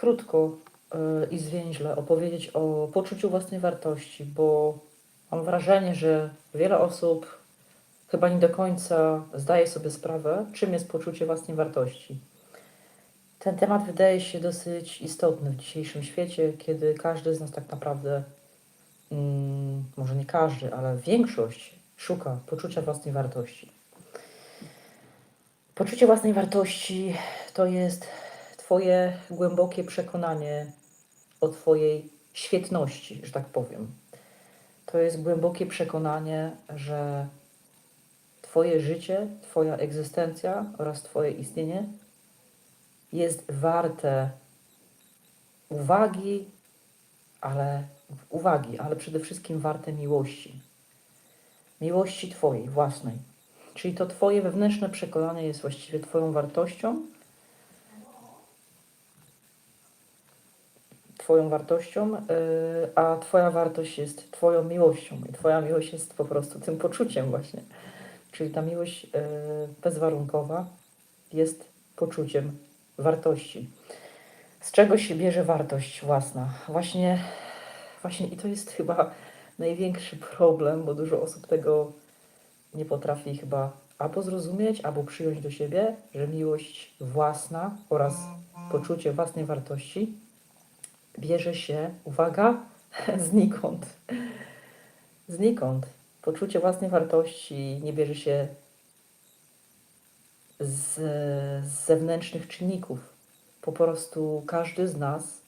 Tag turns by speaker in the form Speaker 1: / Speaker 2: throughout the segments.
Speaker 1: krótko y, i zwięźle opowiedzieć o poczuciu własnej wartości, bo mam wrażenie, że wiele osób chyba nie do końca zdaje sobie sprawę, czym jest poczucie własnej wartości. Ten temat wydaje się dosyć istotny w dzisiejszym świecie, kiedy każdy z nas tak naprawdę, mm, może nie każdy, ale większość szuka poczucia własnej wartości. Poczucie własnej wartości to jest Twoje głębokie przekonanie o Twojej świetności, że tak powiem. To jest głębokie przekonanie, że Twoje życie, Twoja egzystencja oraz Twoje istnienie jest warte uwagi, ale uwagi, ale przede wszystkim warte miłości. Miłości Twojej własnej. Czyli to Twoje wewnętrzne przekonanie jest właściwie Twoją wartością, Twoją wartością, yy, a Twoja wartość jest Twoją miłością. I Twoja miłość jest po prostu tym poczuciem, właśnie. Czyli ta miłość yy, bezwarunkowa jest poczuciem wartości. Z czego się bierze wartość własna? Właśnie, właśnie i to jest chyba największy problem, bo dużo osób tego nie potrafi chyba albo zrozumieć, albo przyjąć do siebie, że miłość własna oraz poczucie własnej wartości bierze się, uwaga, znikąd. Znikąd. Poczucie własnej wartości nie bierze się z, z zewnętrznych czynników. Po prostu każdy z nas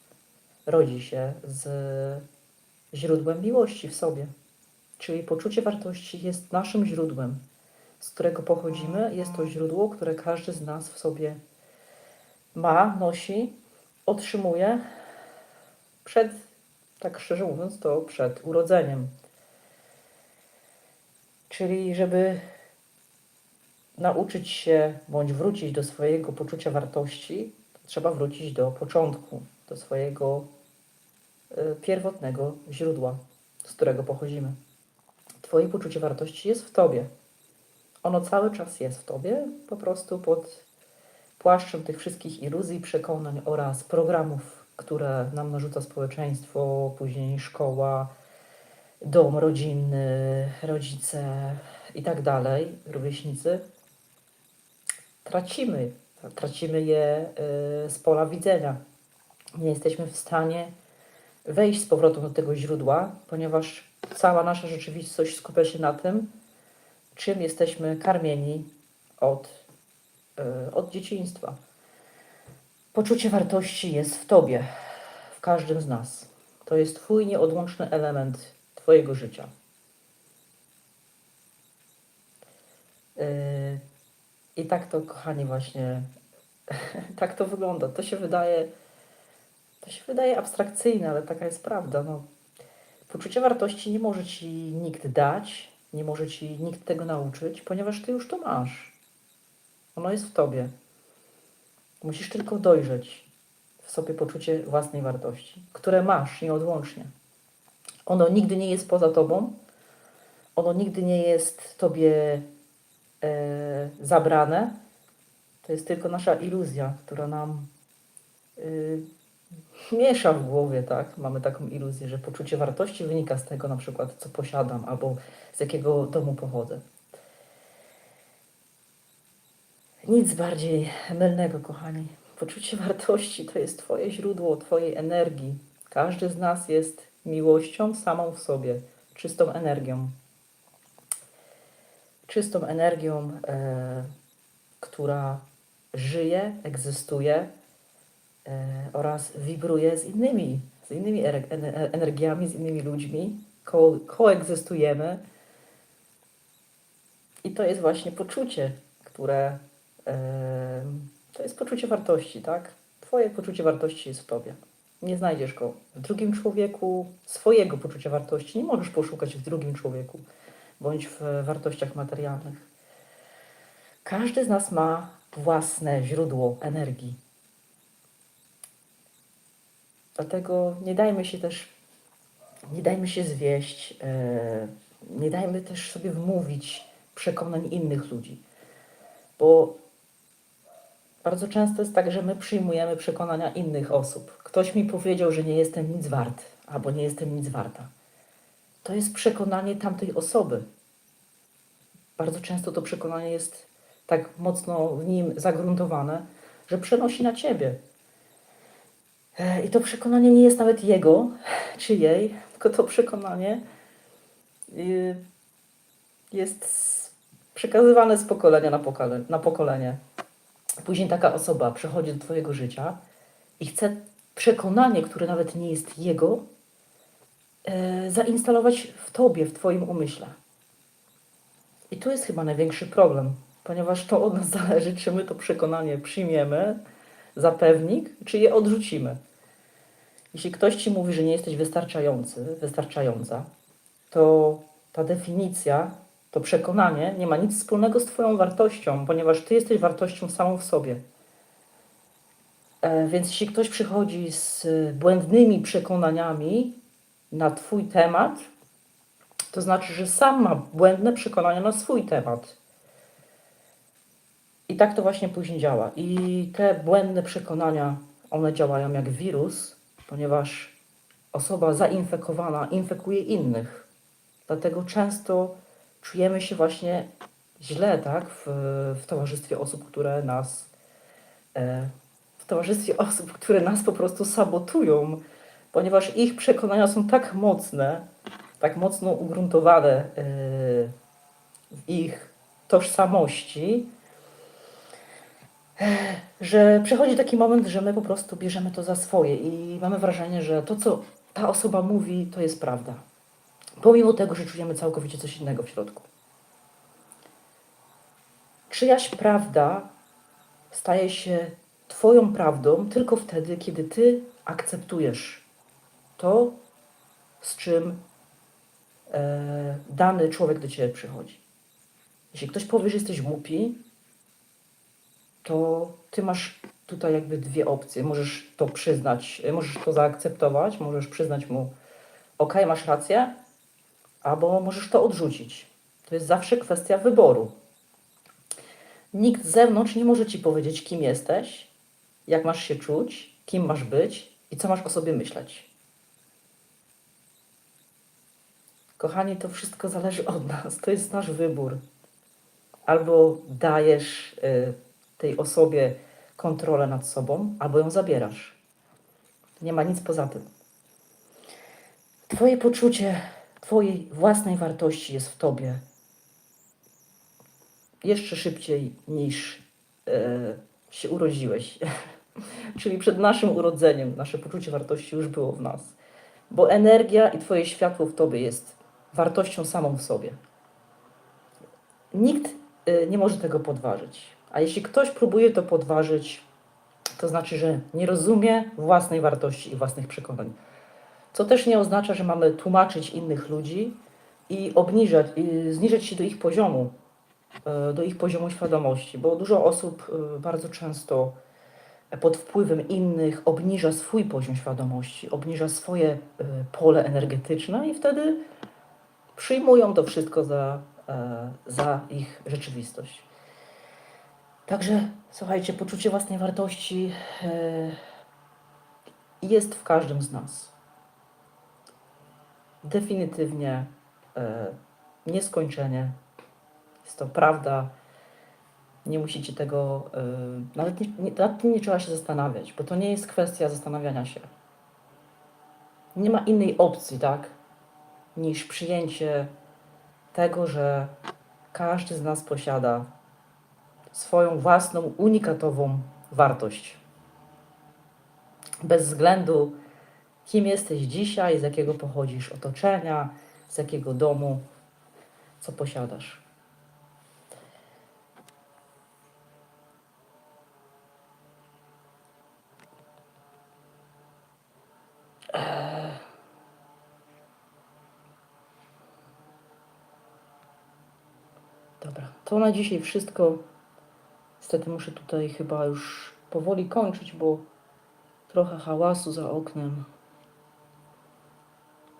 Speaker 1: rodzi się z źródłem miłości w sobie. Czyli poczucie wartości jest naszym źródłem, z którego pochodzimy. Jest to źródło, które każdy z nas w sobie ma, nosi, otrzymuje przed, tak szczerze mówiąc, to przed urodzeniem. Czyli, żeby nauczyć się bądź wrócić do swojego poczucia wartości, to trzeba wrócić do początku, do swojego y, pierwotnego źródła, z którego pochodzimy. Twoje poczucie wartości jest w tobie. Ono cały czas jest w tobie, po prostu pod płaszczem tych wszystkich iluzji, przekonań oraz programów, które nam narzuca społeczeństwo, później szkoła, dom rodzinny, rodzice i tak dalej, rówieśnicy. Tracimy, tracimy je y, z pola widzenia. Nie jesteśmy w stanie wejść z powrotem do tego źródła, ponieważ cała nasza rzeczywistość skupia się na tym, czym jesteśmy karmieni od, y, od dzieciństwa. Poczucie wartości jest w Tobie, w każdym z nas. To jest Twój nieodłączny element Twojego życia. Yy, I tak to, kochani, właśnie tak to wygląda. To się wydaje, to się wydaje abstrakcyjne, ale taka jest prawda. No, poczucie wartości nie może Ci nikt dać, nie może Ci nikt tego nauczyć, ponieważ Ty już to masz. Ono jest w Tobie. Musisz tylko dojrzeć w sobie poczucie własnej wartości, które masz nieodłącznie. Ono nigdy nie jest poza tobą, ono nigdy nie jest tobie e, zabrane. To jest tylko nasza iluzja, która nam y, miesza w głowie, tak? Mamy taką iluzję, że poczucie wartości wynika z tego na przykład, co posiadam, albo z jakiego domu pochodzę. Nic bardziej mylnego, kochani. Poczucie wartości to jest Twoje źródło Twojej energii. Każdy z nas jest miłością samą w sobie, czystą energią. Czystą energią, e, która żyje, egzystuje e, oraz wibruje z innymi, z innymi er- ener- energiami, z innymi ludźmi. Ko- koegzystujemy. I to jest właśnie poczucie, które to jest poczucie wartości, tak? Twoje poczucie wartości jest w tobie. Nie znajdziesz go w drugim człowieku, swojego poczucia wartości. Nie możesz poszukać w drugim człowieku bądź w wartościach materialnych. Każdy z nas ma własne źródło energii. Dlatego nie dajmy się też, nie dajmy się zwieść, e, nie dajmy też sobie wmówić przekonań innych ludzi, bo Bardzo często jest tak, że my przyjmujemy przekonania innych osób. Ktoś mi powiedział, że nie jestem nic wart, albo nie jestem nic warta. To jest przekonanie tamtej osoby. Bardzo często to przekonanie jest tak mocno w nim zagruntowane, że przenosi na ciebie. E, I to przekonanie nie jest nawet jego czy jej, tylko to przekonanie y, jest przekazywane z pokolenia na pokolenie. Na pokolenie. Później taka osoba przychodzi do Twojego życia i chce przekonanie, które nawet nie jest jego, e, zainstalować w Tobie, w Twoim umyśle. I tu jest chyba największy problem, ponieważ to od nas zależy, czy my to przekonanie przyjmiemy za pewnik, czy je odrzucimy. Jeśli ktoś ci mówi, że nie jesteś wystarczający, wystarczająca, to ta definicja, to przekonanie nie ma nic wspólnego z Twoją wartością, ponieważ Ty jesteś wartością samą w sobie. E, Więc jeśli ktoś przychodzi z błędnymi przekonaniami na Twój temat, to znaczy, że sam ma błędne przekonania na swój temat. I tak to właśnie później działa. I te błędne przekonania, one działają jak wirus, ponieważ osoba zainfekowana infekuje innych. Dlatego często czujemy się właśnie źle, tak, w, w towarzystwie osób, które nas, e, w towarzystwie osób, które nas po prostu sabotują, ponieważ ich przekonania są tak mocne, tak mocno ugruntowane e, w ich tożsamości, e, że przychodzi taki moment, że my po prostu bierzemy to za swoje i mamy wrażenie, że to, co ta osoba mówi, to jest prawda. Pomimo tego, że czujemy całkowicie coś innego w środku. Czyjaś prawda staje się Twoją prawdą tylko wtedy, kiedy Ty akceptujesz to, z czym e, dany człowiek do Ciebie przychodzi. Jeśli ktoś powie, że jesteś głupi, to Ty masz tutaj jakby dwie opcje. Możesz to przyznać, możesz to zaakceptować, możesz przyznać mu, ok, masz rację, albo możesz to odrzucić. To jest zawsze kwestia wyboru. Nikt z zewnątrz nie może ci powiedzieć, kim jesteś, jak masz się czuć, kim masz być i co masz o sobie myśleć. Kochani, to wszystko zależy od nas. To jest nasz wybór. Albo dajesz y, tej osobie kontrolę nad sobą, albo ją zabierasz. Nie ma nic poza tym. Twoje poczucie Twojej własnej wartości jest w Tobie jeszcze szybciej niż e, się urodziłeś. Czyli przed naszym urodzeniem nasze poczucie wartości już było w nas. Bo energia i Twoje światło w Tobie jest wartością samą w sobie. Nikt e, nie może tego podważyć. A jeśli ktoś próbuje to podważyć, to znaczy, że nie rozumie własnej wartości i własnych przekonań. Co też nie oznacza, że mamy tłumaczyć innych ludzi i obniżać, i zniżać się do ich poziomu, e, do ich poziomu świadomości, bo dużo osób e, bardzo często pod wpływem innych obniża swój poziom świadomości, obniża swoje e, pole energetyczne i wtedy przyjmują to wszystko za, za ich rzeczywistość. Także słuchajcie, poczucie własnej wartości jest w każdym z nas. Definitywnie e, nieskończenie. Jest to prawda. Nie musicie tego, e, nawet nie, nie, nad tym nie trzeba się zastanawiać, bo to nie jest kwestia zastanawiania się. Nie ma innej opcji, tak, niż przyjęcie tego, że każdy z nas posiada swoją własną, unikatową wartość. Bez względu, kim jesteś dzisiaj, z jakiego pochodzisz otoczenia, z jakiego domu, co posiadasz. Dobra, to na dzisiaj wszystko. Niestety muszę tutaj chyba już powoli kończyć, bo trochę hałasu za oknem.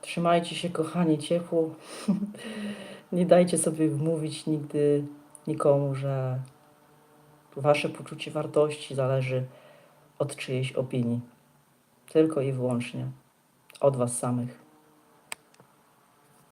Speaker 1: Trzymajcie się, kochani, ciepło. Nie dajcie sobie wmówić nigdy nikomu, że wasze poczucie wartości zależy od czyjejś opinii. Tylko i wyłącznie od was samych.